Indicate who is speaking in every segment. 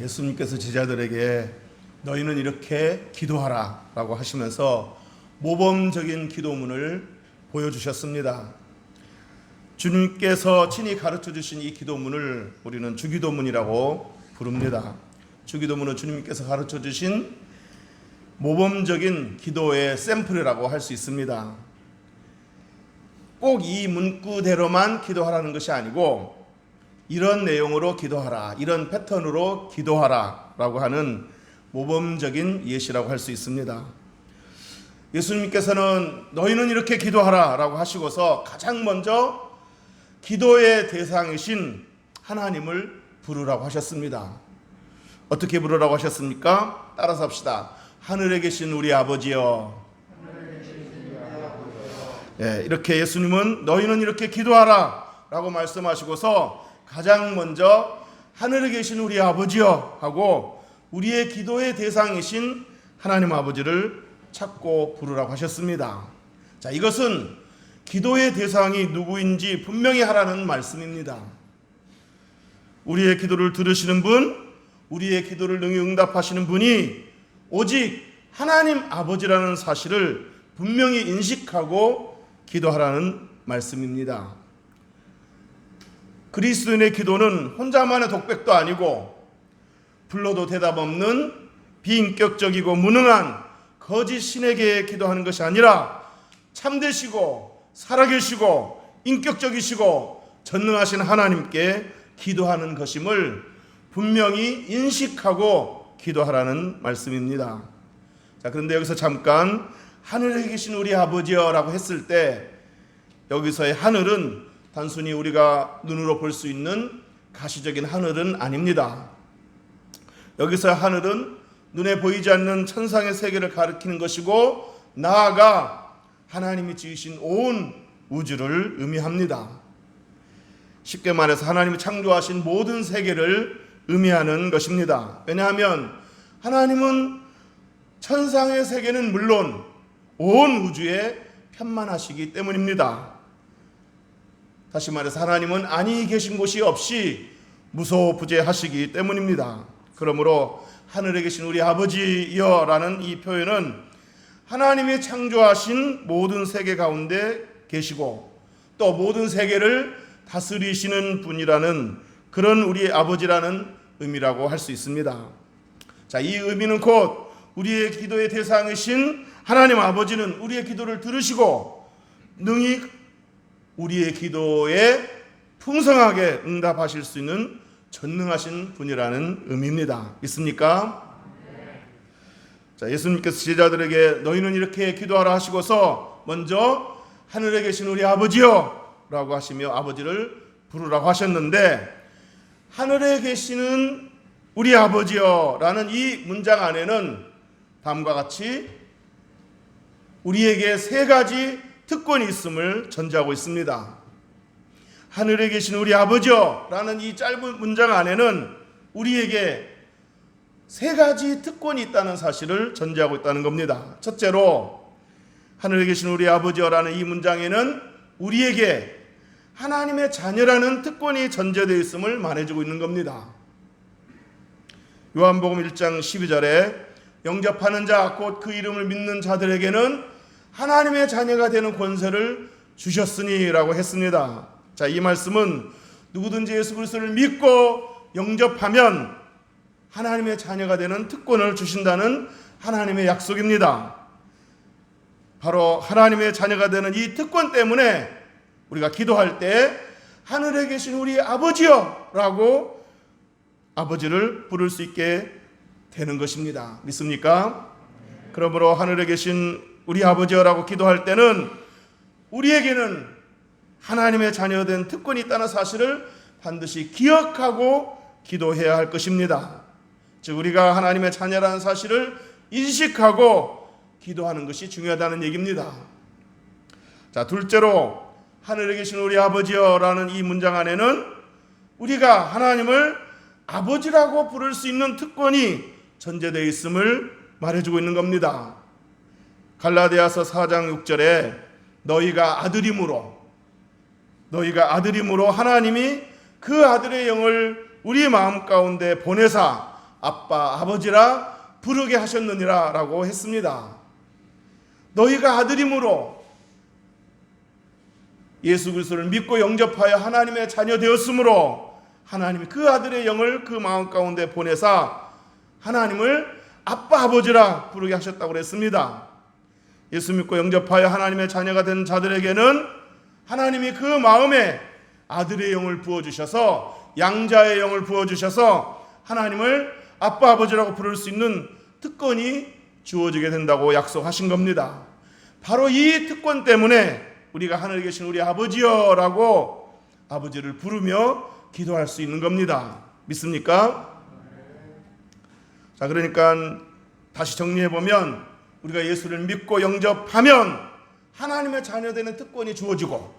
Speaker 1: 예수님께서 제자들에게 너희는 이렇게 기도하라 라고 하시면서 모범적인 기도문을 보여주셨습니다. 주님께서 친히 가르쳐 주신 이 기도문을 우리는 주기도문이라고 부릅니다. 주기도문은 주님께서 가르쳐 주신 모범적인 기도의 샘플이라고 할 수 있습니다. 꼭 이 문구대로만 기도하라는 것이 아니고 이런 내용으로 기도하라, 이런 패턴으로 기도하라 라고 하는 모범적인 예시라고 할 수 있습니다. 예수님께서는 너희는 이렇게 기도하라 라고 하시고서 가장 먼저 기도의 대상이신 하나님을 부르라고 하셨습니다. 어떻게 부르라고 하셨습니까? 따라서 합시다. 하늘에 계신 우리 아버지여. 예, 이렇게 예수님은 너희는 이렇게 기도하라 라고 말씀하시고서 가장 먼저 하늘에 계신 우리 아버지여 하고 우리의 기도의 대상이신 하나님 아버지를 찾고 부르라고 하셨습니다. 자, 이것은 기도의 대상이 누구인지 분명히 하라는 말씀입니다. 우리의 기도를 들으시는 분, 우리의 기도를 능히 응답하시는 분이 오직 하나님 아버지라는 사실을 분명히 인식하고 기도하라는 말씀입니다. 그리스도인의 기도는 혼자만의 독백도 아니고 불러도 대답 없는 비인격적이고 무능한 거짓 신에게 기도하는 것이 아니라 참되시고 살아계시고 인격적이시고 전능하신 하나님께 기도하는 것임을 분명히 인식하고 기도하라는 말씀입니다. 자, 그런데 여기서 잠깐 하늘에 계신 우리 아버지여라고 했을 때 여기서의 하늘은 단순히 우리가 눈으로 볼 수 있는 가시적인 하늘은 아닙니다. 여기서 하늘은 눈에 보이지 않는 천상의 세계를 가리키는 것이고 나아가 하나님이 지으신 온 우주를 의미합니다. 쉽게 말해서 하나님이 창조하신 모든 세계를 의미하는 것입니다. 왜냐하면 하나님은 천상의 세계는 물론 온 우주에 편만하시기 때문입니다. 다시 말해서 하나님은 아니 계신 곳이 없이 무소부재하시기 때문입니다. 그러므로 하늘에 계신 우리 아버지여라는 이 표현은 하나님이 창조하신 모든 세계 가운데 계시고 또 모든 세계를 다스리시는 분이라는 그런 우리 아버지라는 의미라고 할 수 있습니다. 자, 이 의미는 곧 우리의 기도의 대상이신 하나님 아버지는 우리의 기도를 들으시고 능히 우리의 기도에 풍성하게 응답하실 수 있는 전능하신 분이라는 의미입니다. 있습니까? 자, 예수님께서 제자들에게 너희는 이렇게 기도하라 하시고서 먼저 하늘에 계신 우리 아버지여 라고 하시며 아버지를 부르라고 하셨는데 하늘에 계시는 우리 아버지여 라는 이 문장 안에는 다음과 같이 우리에게 세 가지 특권이 있음을 전제하고 있습니다. 하늘에 계신 우리 아버지여 라는 이 짧은 문장 안에는 우리에게 세 가지 특권이 있다는 사실을 전제하고 있다는 겁니다. 첫째로 하늘에 계신 우리 아버지여라는 이 문장에는 우리에게 하나님의 자녀라는 특권이 전제되어 있음을 말해주고 있는 겁니다. 요한복음 1장 12절에 영접하는 자, 곧 그 이름을 믿는 자들에게는 하나님의 자녀가 되는 권세를 주셨으니라고 했습니다. 자, 이 말씀은 누구든지 예수 그리스도를 믿고 영접하면 하나님의 자녀가 되는 특권을 주신다는 하나님의 약속입니다. 바로 하나님의 자녀가 되는 이 특권 때문에 우리가 기도할 때 하늘에 계신 우리 아버지여 라고 아버지를 부를 수 있게 되는 것입니다. 믿습니까? 그러므로 하늘에 계신 우리 아버지여라고 기도할 때는 우리에게는 하나님의 자녀된 특권이 있다는 사실을 반드시 기억하고 기도해야 할 것입니다. 즉 우리가 하나님의 자녀라는 사실을 인식하고 기도하는 것이 중요하다는 얘기입니다. 자, 둘째로 하늘에 계신 우리 아버지여라는 이 문장 안에는 우리가 하나님을 아버지라고 부를 수 있는 특권이 전제되어 있음을 말해주고 있는 겁니다. 갈라디아서 4장 6절에 너희가 아들임으로 너희가 아들임으로 하나님이 그 아들의 영을 우리 마음 가운데 보내사 아빠 아버지라 부르게 하셨느니라라고 했습니다. 너희가 아들임으로 예수 그리스도를 믿고 영접하여 하나님의 자녀 되었으므로 하나님이 그 아들의 영을 그 마음 가운데 보내사 하나님을 아빠 아버지라 부르게 하셨다고 그랬습니다. 예수 믿고 영접하여 하나님의 자녀가 된 자들에게는 하나님이 그 마음에 아들의 영을 부어 주셔서 양자의 영을 부어 주셔서 하나님을 아빠 아버지라고 부를 수 있는 특권이 주어지게 된다고 약속하신 겁니다. 바로 이 특권 때문에 우리가 하늘에 계신 우리 아버지여라고 아버지를 부르며 기도할 수 있는 겁니다. 믿습니까? 자, 그러니까 다시 정리해 보면 우리가 예수를 믿고 영접하면 하나님의 자녀 되는 특권이 주어지고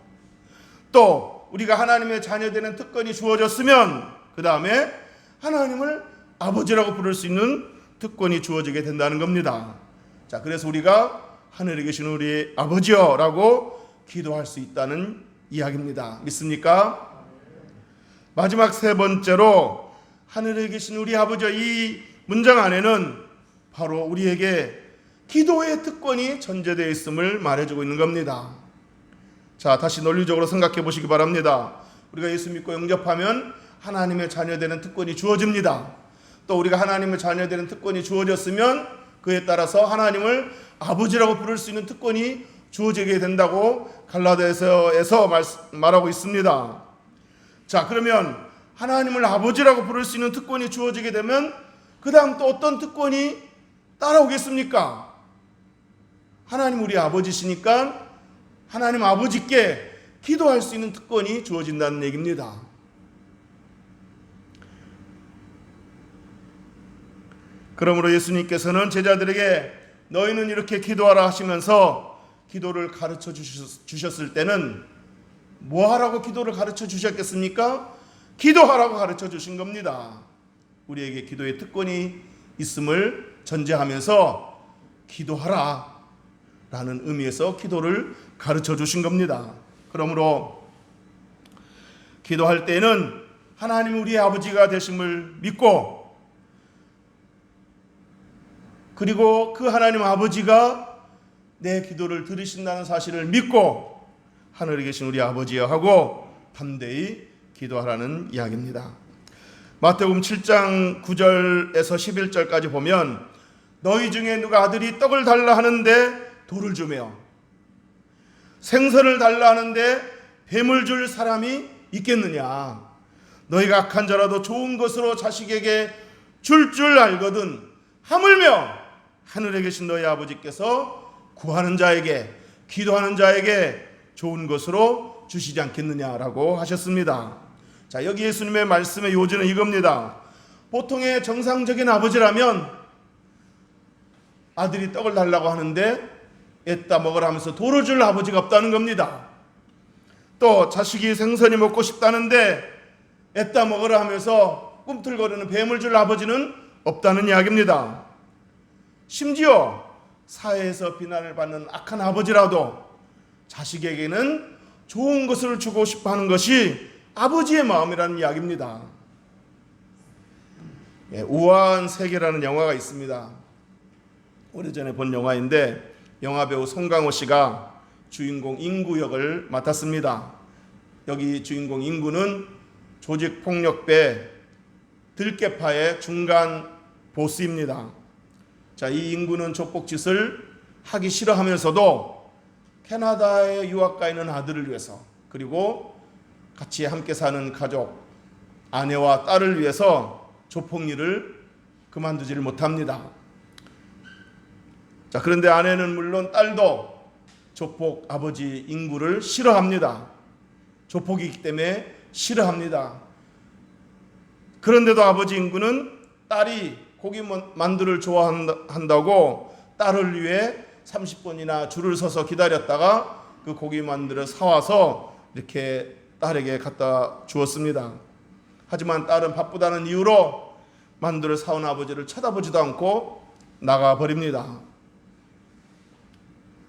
Speaker 1: 또 우리가 하나님의 자녀 되는 특권이 주어졌으면 그 다음에 하나님을 아버지라고 부를 수 있는 특권이 주어지게 된다는 겁니다. 자, 그래서 우리가 하늘에 계신 우리 아버지여라고 기도할 수 있다는 이야기입니다. 믿습니까? 마지막 세 번째로 하늘에 계신 우리 아버지 이 문장 안에는 바로 우리에게 기도의 특권이 전제되어 있음을 말해주고 있는 겁니다. 자, 다시 논리적으로 생각해 보시기 바랍니다. 우리가 예수 믿고 영접하면 하나님의 자녀 되는 특권이 주어집니다. 또 우리가 하나님의 자녀 되는 특권이 주어졌으면 그에 따라서 하나님을 아버지라고 부를 수 있는 특권이 주어지게 된다고 갈라디아서에서 말하고 있습니다. 자, 그러면 하나님을 아버지라고 부를 수 있는 특권이 주어지게 되면 그 다음 또 어떤 특권이 따라오겠습니까? 하나님 우리 아버지시니까 하나님 아버지께 기도할 수 있는 특권이 주어진다는 얘기입니다. 그러므로 예수님께서는 제자들에게 너희는 이렇게 기도하라 하시면서 기도를 가르쳐 주셨을 때는 뭐 하라고 기도를 가르쳐 주셨겠습니까? 기도하라고 가르쳐 주신 겁니다. 우리에게 기도의 특권이 있음을 전제하면서 기도하라 라는 의미에서 기도를 가르쳐 주신 겁니다. 그러므로 기도할 때는 하나님 우리의 아버지가 되심을 믿고 그리고 그 하나님 아버지가 내 기도를 들으신다는 사실을 믿고 하늘에 계신 우리 아버지여 하고 담대히 기도하라는 이야기입니다. 마태복음 7장 9절에서 11절까지 보면 너희 중에 누가 아들이 떡을 달라 하는데 돌을 주며 생선을 달라 하는데 뱀을 줄 사람이 있겠느냐 너희가 악한 자라도 좋은 것으로 자식에게 줄줄 알거든 하물며 하늘에 계신 너희 아버지께서 구하는 자에게 기도하는 자에게 좋은 것으로 주시지 않겠느냐라고 하셨습니다. 자, 여기 예수님의 말씀의 요지는 이겁니다. 보통의 정상적인 아버지라면 아들이 떡을 달라고 하는데 애따 먹으라 하면서 돌을 줄 아버지가 없다는 겁니다. 또 자식이 생선이 먹고 싶다는데 애따 먹으라 하면서 꿈틀거리는 뱀을 줄 아버지는 없다는 이야기입니다. 심지어 사회에서 비난을 받는 악한 아버지라도 자식에게는 좋은 것을 주고 싶어 하는 것이 아버지의 마음이라는 이야기입니다. 예, 우아한 세계라는 영화가 있습니다. 오래전에 본 영화인데 영화 배우 송강호 씨가 주인공 인구 역을 맡았습니다. 여기 주인공 인구는 조직 폭력배 들깨파의 중간 보스입니다. 자, 이 인구는 조폭짓을 하기 싫어하면서도 캐나다에 유학 가 있는 아들을 위해서 그리고 같이 함께 사는 가족, 아내와 딸을 위해서 조폭 일을 그만두지를 못합니다. 자, 그런데 아내는 물론 딸도 조폭 아버지 인구를 싫어합니다. 조폭이기 때문에 싫어합니다. 그런데도 아버지 인구는 딸이 고기 만두를 좋아한다고 딸을 위해 30분이나 줄을 서서 기다렸다가 그 고기 만두를 사와서 이렇게 딸에게 갖다 주었습니다. 하지만 딸은 바쁘다는 이유로 만두를 사온 아버지를 쳐다보지도 않고 나가 버립니다.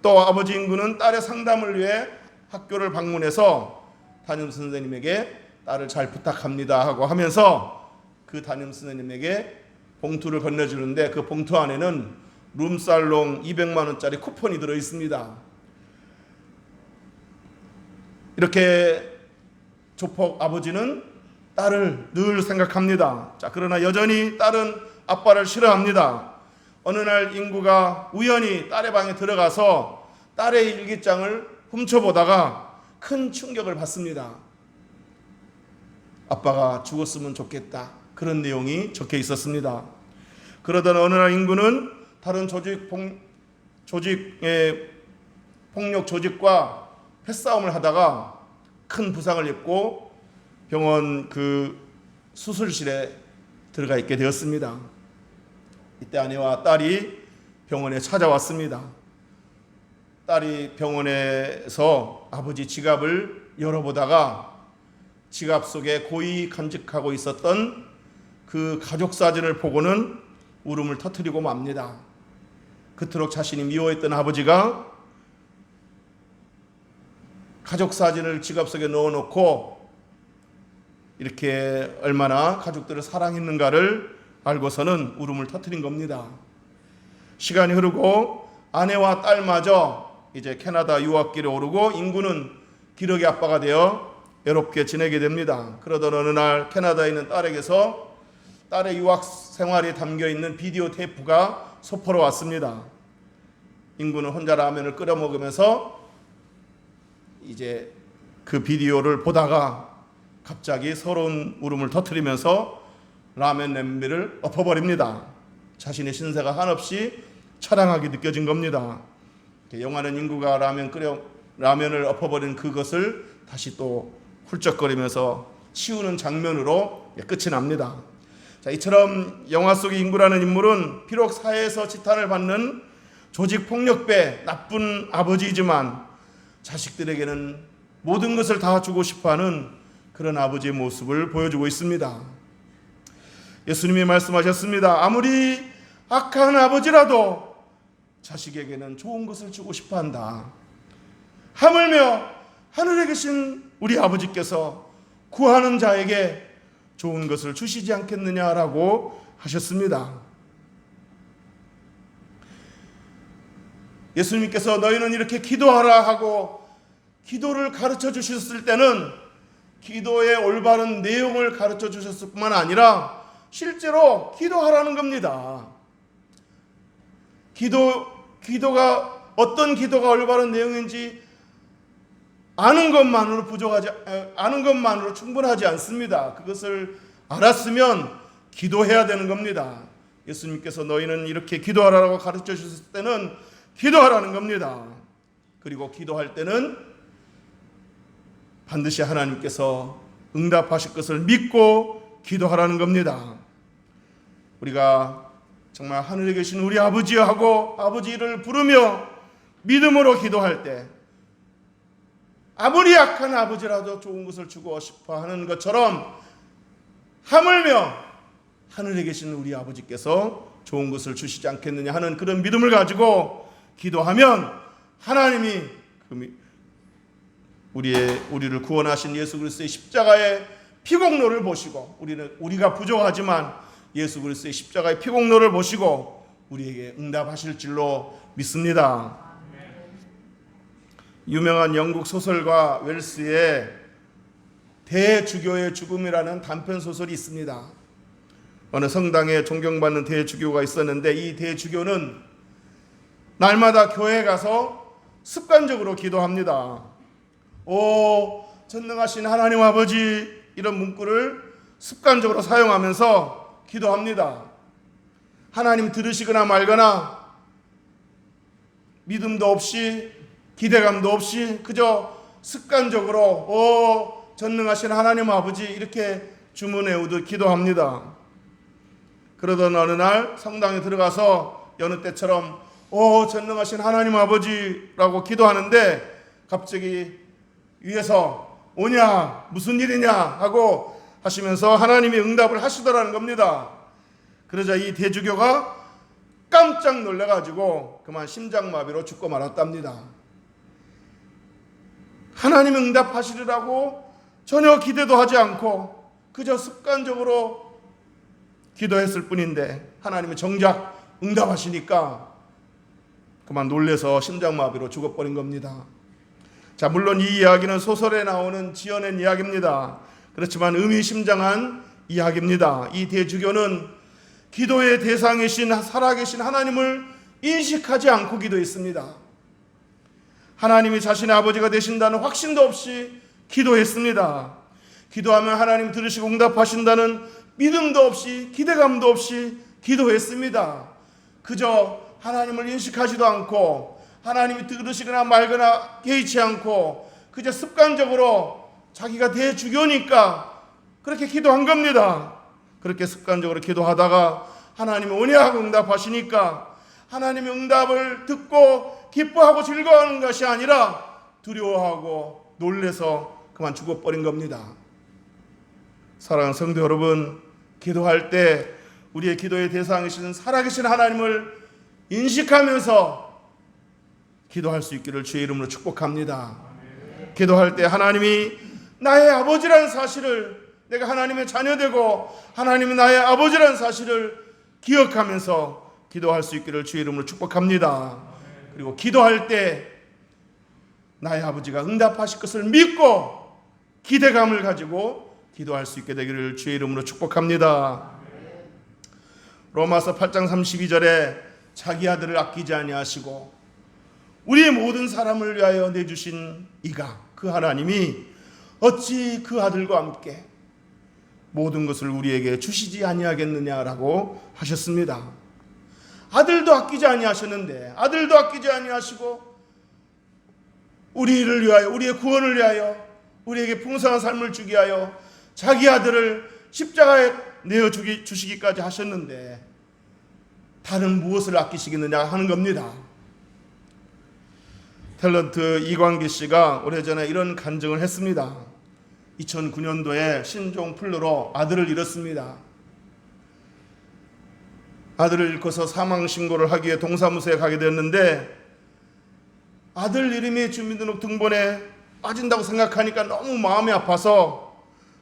Speaker 1: 또 아버지 인구는 딸의 상담을 위해 학교를 방문해서 담임 선생님에게 딸을 잘 부탁합니다 하고 하면서 그 담임 스님에게 봉투를 건네주는데 그 봉투 안에는 룸살롱 200만 원짜리 쿠폰이 들어 있습니다. 이렇게 조폭 아버지는 딸을 늘 생각합니다. 자, 그러나 여전히 딸은 아빠를 싫어합니다. 어느 날 인구가 우연히 딸의 방에 들어가서 딸의 일기장을 훔쳐보다가 큰 충격을 받습니다. 아빠가 죽었으면 좋겠다. 그런 내용이 적혀 있었습니다. 그러던 어느 날 인구는 다른 조직 폭, 조직의 폭력 조직과 패싸움을 하다가 큰 부상을 입고 병원 그 수술실에 들어가 있게 되었습니다. 이때 아내와 딸이 병원에 찾아왔습니다. 딸이 병원에서 아버지 지갑을 열어보다가 지갑 속에 고이 간직하고 있었던 그 가족 사진을 보고는 울음을 터뜨리고 맙니다. 그토록 자신이 미워했던 아버지가 가족 사진을 지갑 속에 넣어놓고 이렇게 얼마나 가족들을 사랑했는가를 알고서는 울음을 터뜨린 겁니다. 시간이 흐르고 아내와 딸마저 이제 캐나다 유학길에 오르고 인구는 기러기 아빠가 되어 외롭게 지내게 됩니다. 그러던 어느 날 캐나다에 있는 딸에게서 딸의 유학 생활이 담겨 있는 비디오 테이프가 소포로 왔습니다. 인구는 혼자 라면을 끓여 먹으면서 이제 그 비디오를 보다가 갑자기 서러운 울음을 터뜨리면서 라면 냄비를 엎어버립니다. 자신의 신세가 한없이 처량하게 느껴진 겁니다. 영화는 인구가 라면 끓여 라면을 엎어버린 그것을 다시 또 훌쩍거리면서 치우는 장면으로 끝이 납니다. 자, 이처럼 영화 속의 인구라는 인물은 비록 사회에서 지탄을 받는 조직 폭력배 나쁜 아버지이지만 자식들에게는 모든 것을 다 주고 싶어하는 그런 아버지의 모습을 보여주고 있습니다. 예수님이 말씀하셨습니다. 아무리 악한 아버지라도 자식에게는 좋은 것을 주고 싶어 한다. 하물며 하늘에 계신 우리 아버지께서 구하는 자에게 좋은 것을 주시지 않겠느냐라고 하셨습니다. 예수님께서 너희는 이렇게 기도하라 하고 기도를 가르쳐 주셨을 때는 기도의 올바른 내용을 가르쳐 주셨을 뿐만 아니라 실제로 기도하라는 겁니다. 기도 기도가 어떤 기도가 올바른 내용인지 아는 것만으로 부족하지 아는 것만으로 충분하지 않습니다. 그것을 알았으면 기도해야 되는 겁니다. 예수님께서 너희는 이렇게 기도하라고 가르쳐 주셨을 때는 기도하라는 겁니다. 그리고 기도할 때는 반드시 하나님께서 응답하실 것을 믿고 기도하라는 겁니다. 우리가 정말 하늘에 계신 우리 아버지여 하고 아버지를 부르며 믿음으로 기도할 때 아무리 약한 아버지라도 좋은 것을 주고 싶어 하는 것처럼 하물며 하늘에 계신 우리 아버지께서 좋은 것을 주시지 않겠느냐 하는 그런 믿음을 가지고 기도하면 하나님이 그 우리의 우리를 구원하신 예수 그리스도의 십자가의 피공로를 보시고 우리는 우리가 부족하지만 예수 그리스도의 십자가의 피공로를 보시고 우리에게 응답하실 줄로 믿습니다. 유명한 영국 소설가 웰스의 대주교의 죽음이라는 단편 소설이 있습니다. 어느 성당에 존경받는 대주교가 있었는데 이 대주교는 날마다 교회에 가서 습관적으로 기도합니다. 오 전능하신 하나님 아버지 이런 문구를 습관적으로 사용하면서 기도합니다. 하나님 들으시거나 말거나 믿음도 없이 기대감도 없이 그저 습관적으로 오 전능하신 하나님 아버지 이렇게 주문해 오듯 기도합니다. 그러던 어느 날 성당에 들어가서 여느 때처럼 오 전능하신 하나님 아버지라고 기도하는데 갑자기 위에서 오냐 무슨 일이냐 하고 하시면서 하나님이 응답을 하시더라는 겁니다. 그러자 이 대주교가 깜짝 놀래가지고 그만 심장마비로 죽고 말았답니다. 하나님 응답하시리라고 전혀 기대도 하지 않고 그저 습관적으로 기도했을 뿐인데 하나님이 정작 응답하시니까 그만 놀래서 심장마비로 죽어버린 겁니다. 자, 물론 이 이야기는 소설에 나오는 지어낸 이야기입니다. 그렇지만 의미심장한 이야기입니다. 이 대주교는 기도의 대상이신 살아계신 하나님을 인식하지 않고 기도했습니다. 하나님이 자신의 아버지가 되신다는 확신도 없이 기도했습니다. 기도하면 하나님 들으시고 응답하신다는 믿음도 없이 기대감도 없이 기도했습니다. 그저 하나님을 인식하지도 않고 하나님이 들으시거나 말거나 개의치 않고 그저 습관적으로 자기가 대주교니까 그렇게 기도한 겁니다. 그렇게 습관적으로 기도하다가 하나님이 온유하고 응답하시니까 하나님의 응답을 듣고 기뻐하고 즐거워하는 것이 아니라 두려워하고 놀래서 그만 죽어버린 겁니다. 사랑하는 성도 여러분, 기도할 때 우리의 기도의 대상이신 살아계신 하나님을 인식하면서 기도할 수 있기를 주의 이름으로 축복합니다. 기도할 때 하나님이 나의 아버지라는 사실을 내가 하나님의 자녀되고 하나님이 나의 아버지라는 사실을 기억하면서 기도할 수 있기를 주의 이름으로 축복합니다. 그리고 기도할 때 나의 아버지가 응답하실 것을 믿고 기대감을 가지고 기도할 수 있게 되기를 주의 이름으로 축복합니다. 로마서 8장 32절에 자기 아들을 아끼지 아니하시고 우리의 모든 사람을 위하여 내주신 이가 그 하나님이 어찌 그 아들과 함께 모든 것을 우리에게 주시지 아니하겠느냐라고 하셨습니다. 아들도 아끼지 아니하셨는데 아들도 아끼지 아니하시고 우리를 위하여 우리의 구원을 위하여 우리에게 풍성한 삶을 주기 위하여 자기 아들을 십자가에 내어 주시기까지 하셨는데 다른 무엇을 아끼시겠느냐 하는 겁니다. 탤런트 이광기 씨가 오래전에 이런 간증을 했습니다. 2009년도에 신종 플루로 아들을 잃었습니다. 아들을 잃고서 사망 신고를 하기 위해 동사무소에 가게 되었는데 아들 이름이 주민등록 등본에 빠진다고 생각하니까 너무 마음이 아파서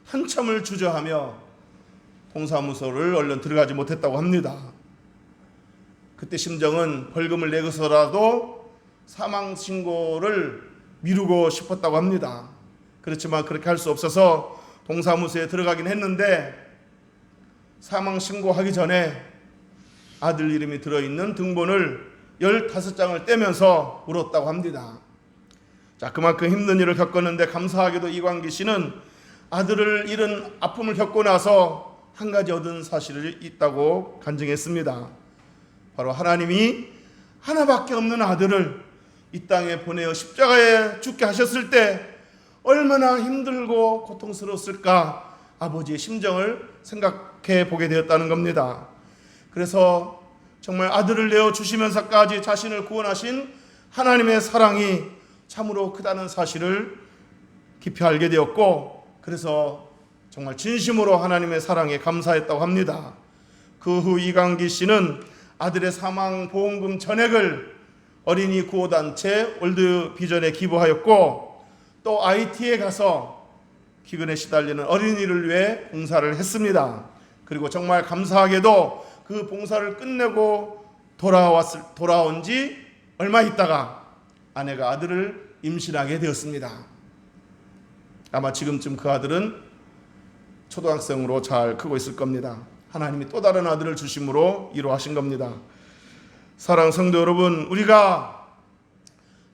Speaker 1: 한참을 주저하며 동사무소를 얼른 들어가지 못했다고 합니다. 그때 심정은 벌금을 내고서라도 사망 신고를 미루고 싶었다고 합니다. 그렇지만 그렇게 할 수 없어서 동사무소에 들어가긴 했는데 사망 신고하기 전에 아들 이름이 들어있는 등본을 15장을 떼면서 울었다고 합니다. 자, 그만큼 힘든 일을 겪었는데 감사하게도 이광기 씨는 아들을 잃은 아픔을 겪고 나서 한 가지 얻은 사실이 있다고 간증했습니다. 바로 하나님이 하나밖에 없는 아들을 이 땅에 보내어 십자가에 죽게 하셨을 때 얼마나 힘들고 고통스러웠을까 아버지의 심정을 생각해 보게 되었다는 겁니다. 그래서 정말 아들을 내어 주시면서까지 자신을 구원하신 하나님의 사랑이 참으로 크다는 사실을 깊이 알게 되었고 그래서 정말 진심으로 하나님의 사랑에 감사했다고 합니다. 그 후 이강기 씨는 아들의 사망 보험금 전액을 어린이 구호단체 월드 비전에 기부하였고 또 IT에 가서 기근에 시달리는 어린이를 위해 봉사를 했습니다. 그리고 정말 감사하게도 그 봉사를 끝내고 돌아왔을 돌아온 지 얼마 있다가 아내가 아들을 임신하게 되었습니다. 아마 지금쯤 그 아들은 초등학생으로 잘 크고 있을 겁니다. 하나님이 또 다른 아들을 주심으로 이루하신 겁니다. 사랑 성도 여러분, 우리가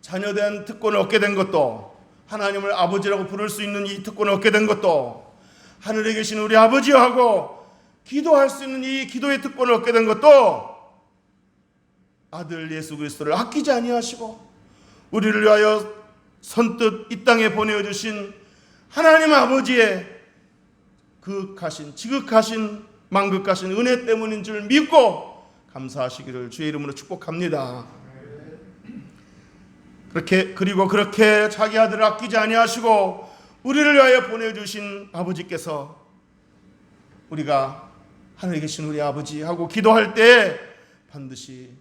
Speaker 1: 자녀된 특권을 얻게 된 것도 하나님을 아버지라고 부를 수 있는 이 특권을 얻게 된 것도 하늘에 계신 우리 아버지와 하고 기도할 수 있는 이 기도의 특권을 얻게 된 것도 아들 예수 그리스도를 아끼지 아니하시고 우리를 위하여 선뜻 이 땅에 보내어 주신 하나님 아버지의 그윽하신 지극하신 만극하신 은혜 때문인 줄 믿고 감사하시기를 주의 이름으로 축복합니다. 그렇게 그리고 그렇게 자기 아들을 아끼지 아니하시고 우리를 위하여 보내 주신 아버지께서 우리가 하늘에 계신 우리 아버지 하고 기도할 때 반드시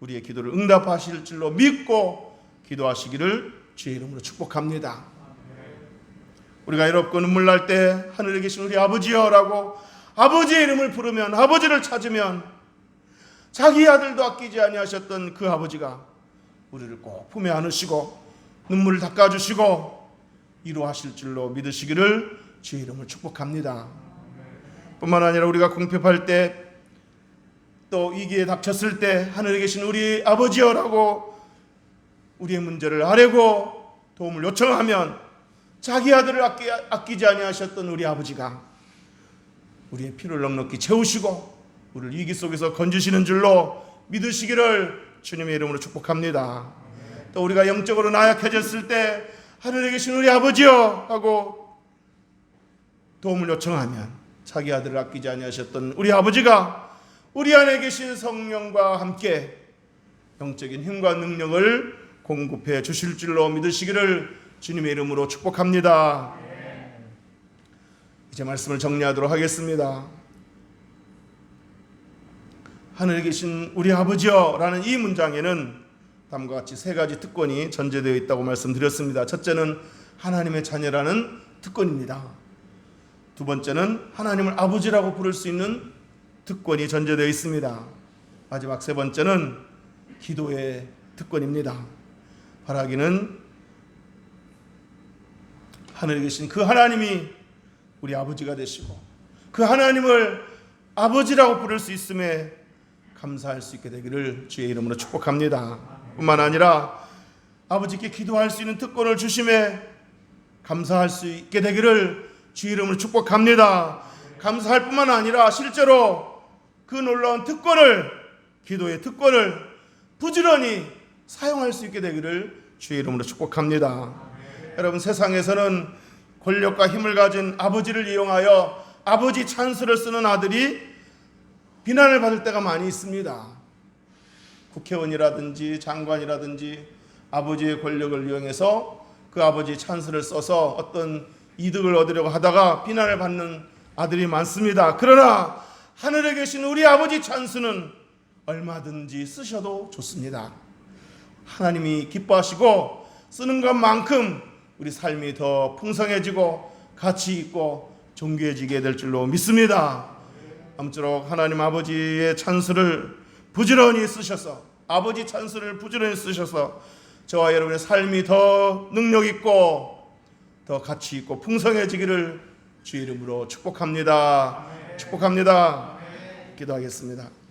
Speaker 1: 우리의 기도를 응답하실 줄로 믿고 기도하시기를 주의 이름으로 축복합니다. 우리가 이롭고 눈물 날 때 하늘에 계신 우리 아버지여라고 아버지의 이름을 부르면 아버지를 찾으면 자기 아들도 아끼지 아니하셨던 그 아버지가 우리를 꼭 품에 안으시고 눈물을 닦아주시고 이루하실 줄로 믿으시기를 주의 이름을 축복합니다. 뿐만 아니라 우리가 공핍할 때 또 위기에 닥쳤을 때 하늘에 계신 우리 아버지여라고 우리의 문제를 아뢰고 도움을 요청하면 자기 아들을 아끼, 아끼지 아니하셨던 우리 아버지가 우리의 피를 넉넉히 채우시고 우리를 위기 속에서 건지시는 줄로 믿으시기를 주님의 이름으로 축복합니다. 또 우리가 영적으로 나약해졌을 때 하늘에 계신 우리 아버지여 하고 도움을 요청하면 자기 아들을 아끼지 아니하셨던 우리 아버지가 우리 안에 계신 성령과 함께 영적인 힘과 능력을 공급해 주실 줄로 믿으시기를 주님의 이름으로 축복합니다. 이제 말씀을 정리하도록 하겠습니다. 하늘에 계신 우리 아버지여라는 이 문장에는 다음과 같이 세 가지 특권이 전제되어 있다고 말씀드렸습니다. 첫째는 하나님의 자녀라는 특권입니다. 두 번째는 하나님을 아버지라고 부를 수 있는 특권이 전제되어 있습니다. 마지막 세 번째는 기도의 특권입니다. 바라기는 하늘에 계신 그 하나님이 우리 아버지가 되시고 그 하나님을 아버지라고 부를 수 있음에 감사할 수 있게 되기를 주의 이름으로 축복합니다. 뿐만 아니라 아버지께 기도할 수 있는 특권을 주심에 감사할 수 있게 되기를 주의 이름으로 축복합니다. 감사할 뿐만 아니라 실제로 그 놀라운 특권을 기도의 특권을 부지런히 사용할 수 있게 되기를 주의 이름으로 축복합니다. 여러분 세상에서는 권력과 힘을 가진 아버지를 이용하여 아버지 찬스를 쓰는 아들이 비난을 받을 때가 많이 있습니다. 국회의원이라든지 장관이라든지 아버지의 권력을 이용해서 그 아버지 찬스를 써서 어떤 이득을 얻으려고 하다가 비난을 받는 아들이 많습니다. 그러나 하늘에 계신 우리 아버지 찬스는 얼마든지 쓰셔도 좋습니다. 하나님이 기뻐하시고 쓰는 것만큼 우리 삶이 더 풍성해지고 가치 있고 존귀해지게 될 줄로 믿습니다. 아무쪼록 하나님 아버지의 찬스를 부지런히 쓰셔서 아버지 찬스를 부지런히 쓰셔서 저와 여러분의 삶이 더 능력 있고 더 가치 있고 풍성해지기를 주의 이름으로 축복합니다. 축복합니다. 기도하겠습니다.